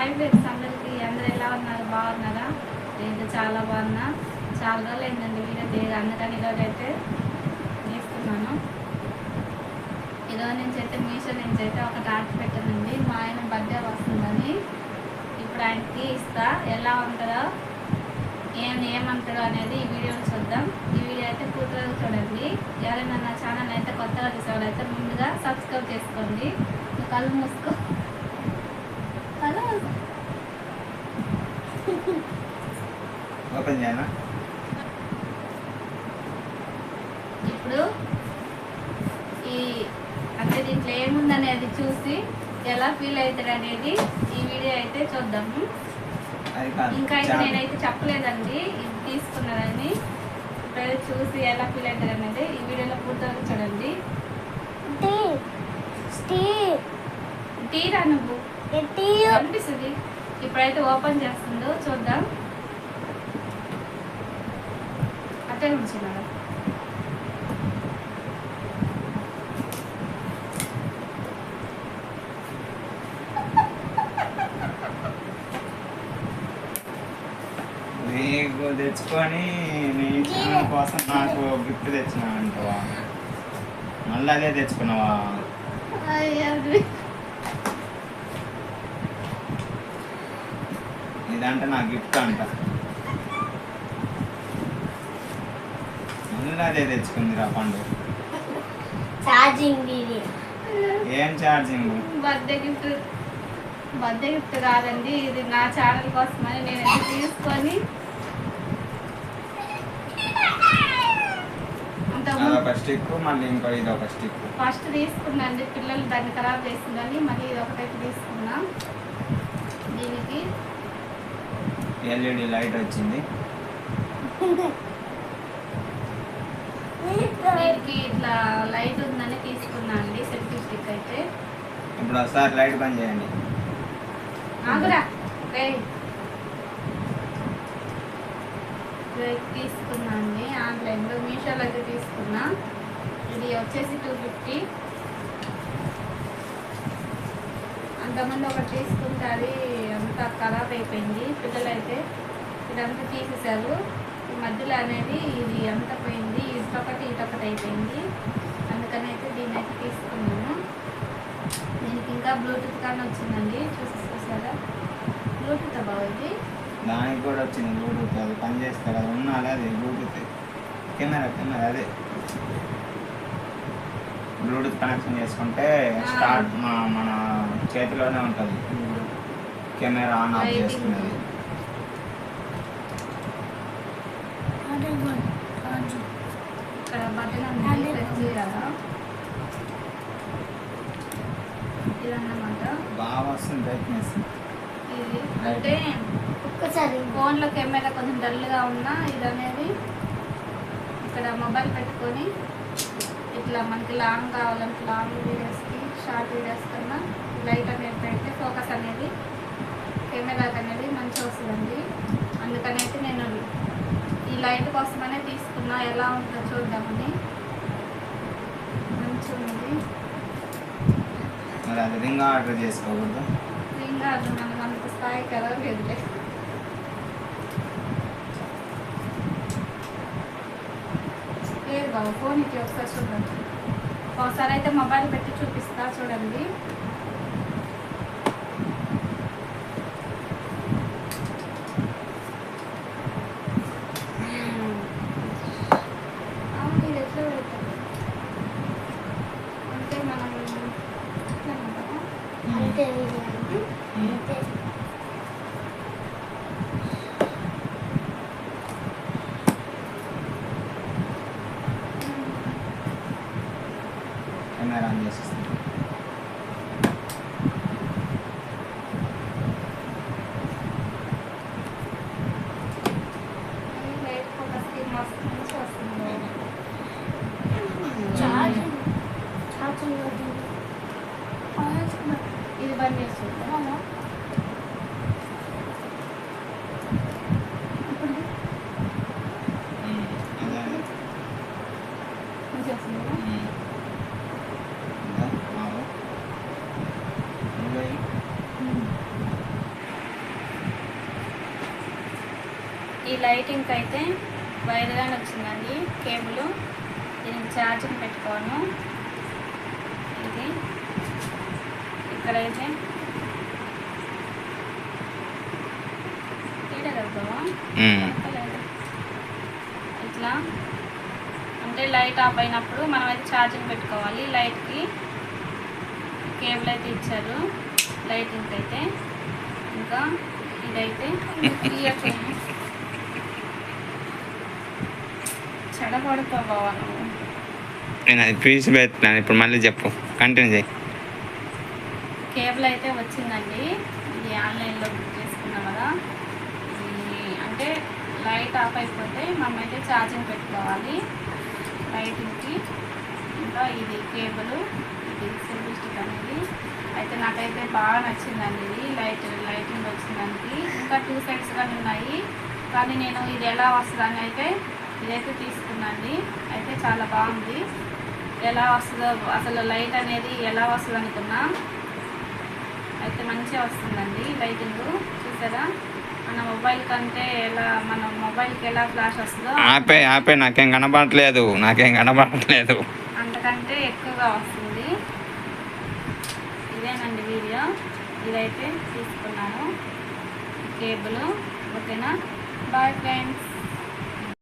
Hi friends అందరికీ అందరు ఎలా ఉన్నారు? బాగున్నారా? నేను చాలా బాగున్నా. చాలా రోజులు అయిందండి వీడియో తీయగా. అందుకని ఈరోజు అయితే తీస్తున్నాను ఈరోజు నుంచి అయితే మీషో నుంచి అయితే ఒక ఆర్డర్ పెట్టానండి. మా ఆయన బర్త్డే వస్తుందని ఇప్పుడు ఆయనకి ఇస్తా. ఎలా ఉంటుందో ఏం ఏమంటాడో అనేది ఈ వీడియోలో చూద్దాం. ఈ వీడియో అయితే పూర్తిగా చూడండి. ఎవరైనా నా ఛానల్ అయితే కొత్తగా చూసేవాళ్ళైతే ముందుగా సబ్స్క్రైబ్ చేసుకోండి. కళ్ళు మూసుకో. ఓపెన్ చేయనా ఇప్పుడు ఈ అంటే దీంట్లో ఏముందనేది చూసి ఎలా ఫీల్ అవుతాడు అనేది ఈ వీడియో అయితే చూద్దాము ఇంకా అయితే నేనైతే చెప్పలేదండి ఇది తీసుకున్నానని ఇప్పుడైతే చూసి ఎలా ఫీల్ అవుతాడు అనేది ఈ వీడియోలో పూర్తిగా చూడండి. తీరా నువ్వు. కనిపిస్తుంది. ఇప్పుడైతే ఓపెన్ చేస్తుందో చూద్దాం. అట్టే ఉంచున్నాడు నీకు తెచ్చుకొని నీ ఛానల్ కోసం నాకు గిఫ్ట్ తెచ్చిన అంటవా మళ్ళీ అదే తెచ్చుకున్నావా? ఇదంటే నా గిఫ్ట్ అంట. అదే తెచ్చుకుంది రా పండు. ఛార్జింగ్ ఏం charging birthday gift birthday gift కాదండి ఇది నా ఛానల్ కోసమని నేను తీసుకొని అంత అదొక స్టిక్ మళ్ళీ ఇంకో ఇది ఒక స్టిక్ ఫస్ట్ తీసుకున్నాండి పిల్లలు దాన్ని ఖరాబ్ చేసిందని మళ్ళీ ఇది ఒకటైతే తీసుకున్నా. దీనికి ఎల్ఈడి లైట్ వచ్చింది. దీనికి ఇట్లా లైట్ ఉందని తీసుకున్నా అండి సెల్ఫీ స్టిక్ అయితే. ఇప్పుడు ఒకసారి లైట్ బంద్ చేయండి. ఆగురా. తీసుకున్నా అండి. ఆన్లైన్లో మీషోలో అయితే తీసుకున్నా. ఇది వచ్చేసి టూ ఫిఫ్టీ అంతమంది ఒకటి తీసుకుంటే అది అంతా ఖరాబ్ అయిపోయింది. పిల్లలైతే ఇదంతా తీసేశారు. ఈ మధ్యలో అనేది ఇది అంతా పోయింది. ఇటొకటి ఇటొకటి అయిపోయింది. అందుకని అయితే దీన్ని అయితే తీసుకున్నాను దీనికి ఇంకా బ్లూటూత్ కానీ వచ్చిందండి. చూసి చూసారా బ్లూటూత్ బాగుంది ఇది? దానికి కూడా వచ్చింది బ్లూటూత్. అది పనిచేస్తారు అది ఉన్నది బ్లూటూత్. కెమెరా కెమెరా అదే. బ్లూటూత్ కనెక్షన్ చేసుకుంటే స్టార్ట్ మా మన చేతిలోనే ఉంటుంది. Camera on off. చేసుకునేది. బాగా వస్తుంది బ్రైట్నెస్ ఇది. అంటే ఒక్కసారి. ఫోన్లో కెమెరా కొంచెం డల్గా ఉన్నా ఇది అనేది ఇక్కడ మొబైల్ పెట్టుకొని ఇట్లా మనకి లాంగ్ కావాలంటే లాంగ్ వీడియోస్కి షార్ట్ వీడియోస్ కన్నా లైట్ అనేది పెడితే ఫోకస్ అనేది కెమెరాకి అనేది మంచిగా వస్తుందండి. అందుకని అయితే నేను ఈ లైట్ కోసమనే తీసుకున్నా. ఎలా ఉంటుందో చూద్దామని మంచిగా ఉంది రింగ్ ఆర్డర్ చేసుకోకూడదు? ఇంకా అది మనం అంత స్థాయికి ఎదగలేదులే లేదు బాబు ఫోన్ ఇచ్చి ఒకసారి చూడండి. ఒకసారి అయితే మొబైల్ పెట్టి చూపిస్తా చూడండి. ఈ లైటింగ్కి అయితే వైర్గానే వచ్చిందండి. కేబుల్. దీనికి ఛార్జింగ్ పెట్టుకోను. ఇది. ఇక్కడైతే ఇట్లా. అంటే లైట్ ఆఫ్ అయినప్పుడు మనం అయితే ఛార్జింగ్ పెట్టుకోవాలి. లైట్కి కేబుల్ అయితే ఇచ్చారు. లైటింగ్ అయితే. ఇంకా ఇదైతే నువ్వు. నేను అది పీసి పెట్టినాను ఇప్పుడు మళ్ళీ చెప్పు. కంటిన్యూ చేయి. కేబుల్ అయితే వచ్చిందండి. ఇది ఆన్లైన్లో బుక్ చేసుకున్నాం కదా ఇది అంటే లైట్ ఆఫ్ అయిపోతే మనం అయితే ఛార్జింగ్ పెట్టుకోవాలి. లైటింగ్కి. ఇంకా ఇది కేబుల్. ఇది సింగిల్ స్టిక్ అనేది. అయితే నాకైతే బాగా నచ్చిందండి ఇది. లైట్ లైటింగ్ వచ్చిందానికి. ఇంకా టూ సైడ్స్ కానీ ఉన్నాయి. కానీ నేను ఇది ఎలా వస్తుందని అయితే ఇదైతే తీసుకున్నాండి. అయితే చాలా బాగుంది. ఎలా వస్తుందో అసలు లైట్ అనేది ఎలా వస్తుంది అనుకున్నా అయితే మంచిగా వస్తుందండి లైటింగ్. చూసారా? మన మొబైల్ కంటే ఎలా మన మొబైల్కి ఎలా ఫ్లాష్ వస్తుందో ఆపే ఆపే నాకేం కనపడట్లేదు నాకేం కనపడట్లేదు అంతకంటే ఎక్కువగా వస్తుంది. ఇదేనండి వీడియో. ఇదైతే తీసుకున్నాను. కేబుల్ ఓకేనా? Bye friends.